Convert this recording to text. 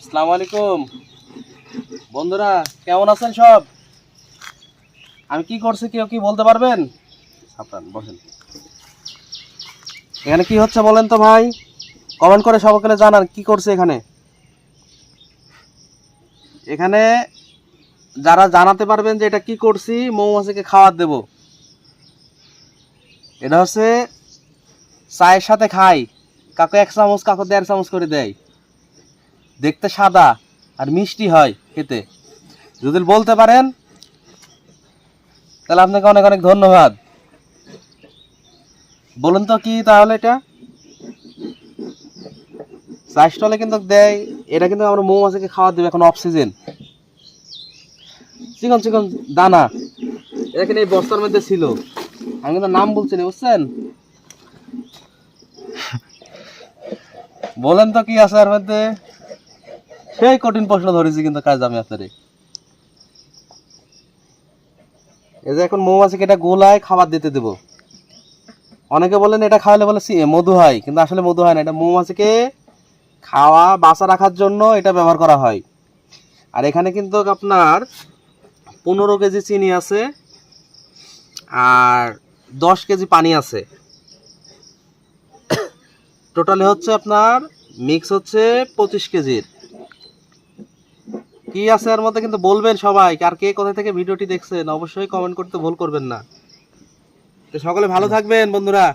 আসসালামু আলাইকুম। বন্ধুরা, কেমন আছেন সব? আমি কি করছি কেউ কি বলতে পারবেন? সাবধান, বসেন। এখানে কি হচ্ছে বলেন তো ভাই? কমেন্ট করে সবাইকে জানান, কি করছে এখানে? এখানে যারা জানাতে পারবেন যে এটা কি করছি, মৌমাছিকে খাবার দেব। এটা হচ্ছে চায়ের সাথে খাই। কাকু এক চামচ, কাকু দেড় চামচ করে দেয়। দেখতে সাদা আর মিষ্টি হয় খেতে। যদি বলতে পারেন, তাহলে আপনাকে অনেক অনেক ধন্যবাদ। বলুন তো কি তাহলে এটা? চা স্টলে কিন্তু দেয়, এটা কিন্তু আমরা মৌমাছিকে খাওয়া দেবে এখন অক্সিজেন। চিকন চিকন দানা, এটা কিন্তু এই বস্তার মধ্যে ছিল। আমি কিন্তু নাম বলছি না, বুঝছেন? বলেন তো কি আছে এর মধ্যে? সেই কঠিন প্রশ্ন ধরেছি কিন্তু কাজ আমি আপনারে। এই যে এখন মৌমাছিকে এটা গোলায় খাবার দিতে দেব। অনেকে বলেন এটা খাওয়ালে বলে মধু হয়। কিন্তু আসলে মধু হয় না। এটা মৌমাছিকে খাওয়া, বাঁচা রাখার জন্য এটা ব্যবহার করা হয়। আর এখানে কিন্তু আপনার পনেরো কেজি চিনি আছে আর দশ কেজি পানি আছে। টোটালি হচ্ছে আপনার মিক্স হচ্ছে পঁচিশ কেজির। কি আছে এর মধ্যে কিন্তু বলবেন সবাই আর কে কোথায় থেকে ভিডিওটি দেখছেন, অবশ্যই কমেন্ট করতে ভুল করবেন না। তো সকলে ভালো থাকবেন বন্ধুরা।